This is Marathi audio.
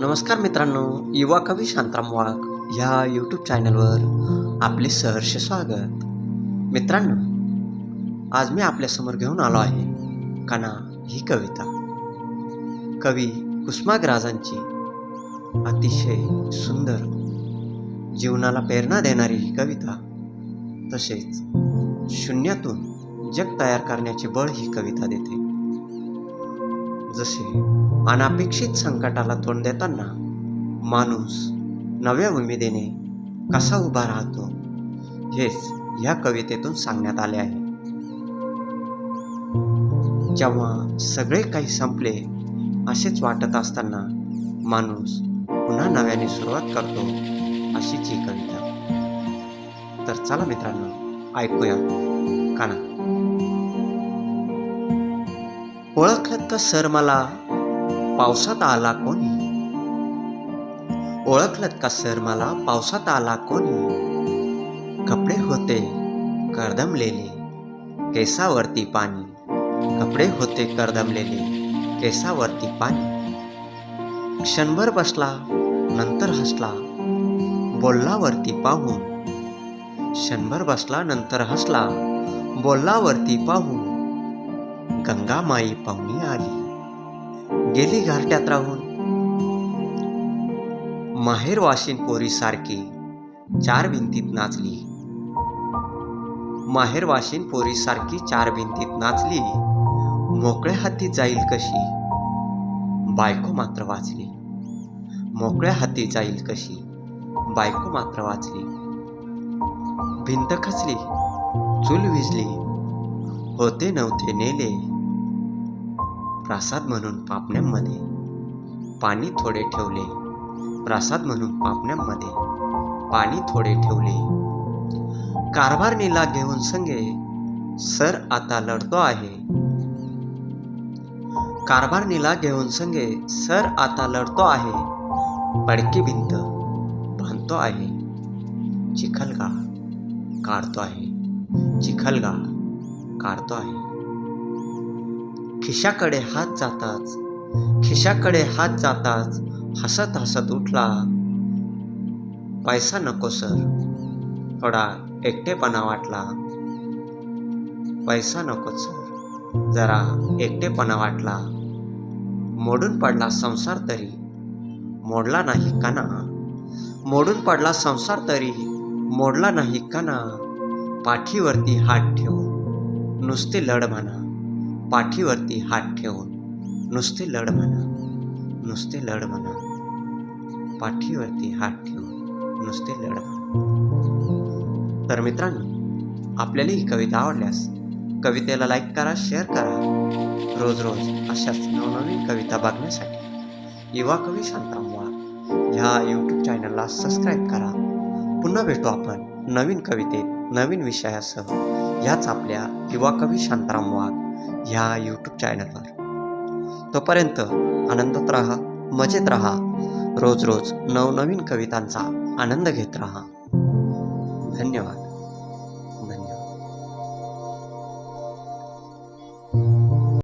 नमस्कार मित्रांनो युवा कवी शांताराम वाघ ह्या यूट्यूब चॅनलवर आपले सहर्ष स्वागत. मित्रांनो आज मी आपल्यासमोर घेऊन आलो आहे काना ही कविता. कवी कुसुमाग्राजांची अतिशय सुंदर जीवनाला प्रेरणा देणारी ही कविता तसेच शून्यातून जग तयार करण्याचे बळ ही कविता देते. जसे अनापेक्षित संकटाला तोंड देताना माणूस नव्या उमेदीने कसा उभा राहतो हेच या कवितेतून सांगण्यात आले आहे. जेव्हा सगळे काही संपले असेच वाटत असताना माणूस पुन्हा नव्याने सुरुवात करतो अशीच ही कविता. तर चला मित्रांनो ऐकूया काना. ओळखलं का सर मला? पावसात आला कोणी? ओळखलत का सर मला? पावसात आला कोणी? कपडे होते करदमलेले केसावरती पाणी. कपडे होते करदमलेले केसावरती पाणी. क्षणभर बसला नंतर हसला. बोललावरती पाहून. क्षणभर बसला नंतर हसला. बोललावरती पाहून. गंगामाई पाहुणी आली. गेली घरट्यात राहून. माहेर वाशिन पोरी सारखी चार भिंतीत नाचली. माहेर वाशिन पोरी सारखी चार भिंतीत नाचली. मोकळ्या हाती जाईल कशी? बायको मात्र वाचली. मोकळ्या हाती जाईल कशी? बायको मात्र वाचली. भिंत खचली. चूल विजली. होते नव्हते नेले. प्रासाद म्हणून पापण्यांमध्ये पाणी थोडे ठेवले. प्रासाद म्हणून पापण्यांमध्ये पाणी थोडे ठेवले. कारभार नीला घेऊन संगे सर आता लढतो आहे. कारभार नीला घेऊन संगे सर आता लढतो आहे. पडकी भिंत बांधतो आहे. चिखलगाळ काढतो आहे. चिखलगाळ काढतो आहे. खिशाकडे हात जाताच खिशाकडे हात जाताच हसत हसत उठला. पैसा नको सर. थोडा एकटेपणा वाटला. पैसा नको सर. जरा एकटेपणा वाटला. मोडून पडला संसार तरी. मोडला नाही कणा मोडून पडला संसार तरी. मोडला नाही कणा पाठीवरती हात ठेवून. नुसते लढ म्हणा. पाठीवरती हात ठेवून नुसते लढ म्हणा. नुसते लढ म्हणा. पाठीवरती हात ठेवून नुसते लढ म्हणा. तर मित्रांनो आपल्याला ही कविता आवडल्यास कवितेला लाईक करा शेअर करा. रोज रोज अशाच नवनवीन कविता बघण्यासाठी युवा कवी शांतामुळा ह्या यूट्यूब चॅनलला सबस्क्राईब करा. पुन्हा भेटू आपण. नवीन कवितेत नवीन विषयासह ह्याच आपल्या युवा कवी शांताराम वाघ ह्या यूट्यूब चॅनलवर तोपर्यंत आनंदात राहा मजेत राहा रोज रोज नवनवीन कवितांचा आनंद घेत राहा. धन्यवाद.